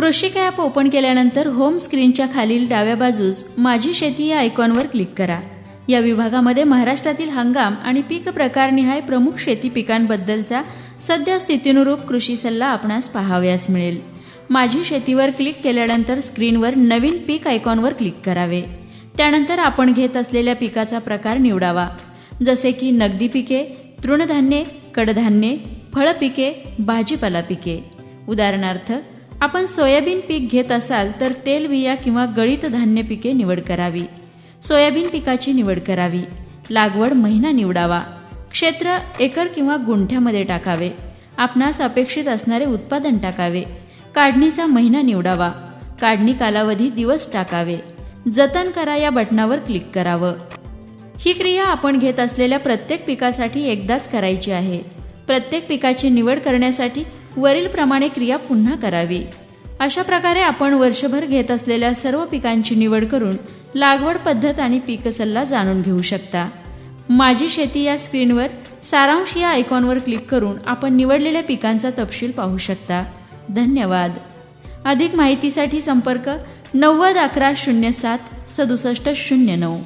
कृषिक app open केल्यानंतर home स्क्रीनच्या खालील डाव्या बाजूस माझी शेती या आयकॉनवर क्लिक करा. या विभागामध्ये महाराष्ट्रातील हंगाम आणि पीक प्रकारनिहाय प्रमुख शेती पिकांबद्दलचा सध्या स्थितीनुरूप कृषी सल्ला आपणास पाहावयास मिळेल. माझी शेतीवर क्लिक केल्यानंतर स्क्रीनवर नवीन पीक आयकॉनवर क्लिक करावे. त्यानंतर आपण घेत असलेल्या पिकाचा प्रकार निवडावा. जसे की नगदी पिके तृणधान्ये कडधान्ये फळपिके भाजीपाला पिके. उदाहरणार्थ आपण सोयाबीन पीक घेत असाल तर तेलबिया किंवा गळीत धान्य पिके निवड करावी. सोयाबीन पिकाची निवड करावी. लागवड महिना निवडावा. क्षेत्र एकर किंवा गुंठ्यामध्ये टाकावे. आपणास अपेक्षित असणारे उत्पादन टाकावे. काढणीचा महिना निवडावा. काढणी कालावधी दिवस टाकावे. जतन करा या बटणावर क्लिक करावं. ही क्रिया आपण घेत असलेल्या प्रत्येक पिकासाठी एकदाच करायची आहे. प्रत्येक पिकाची निवड करण्यासाठी वरील प्रमाणे क्रिया पुन्हा करावी. अशा प्रकारे आपण वर्षभर घेत असलेल्या सर्व पिकांची निवड करून लागवड पद्धत आणि पीक सल्ला जाणून घेऊ शकता. माझी शेती या स्क्रीनवर सारांश या आयकॉनवर क्लिक करून आपण निवडलेल्या पिकांचा तपशील पाहू शकता. धन्यवाद. अधिक माहितीसाठी संपर्क नव्वद अकरा शून्य सात सदुसष्ट शून्य नऊ.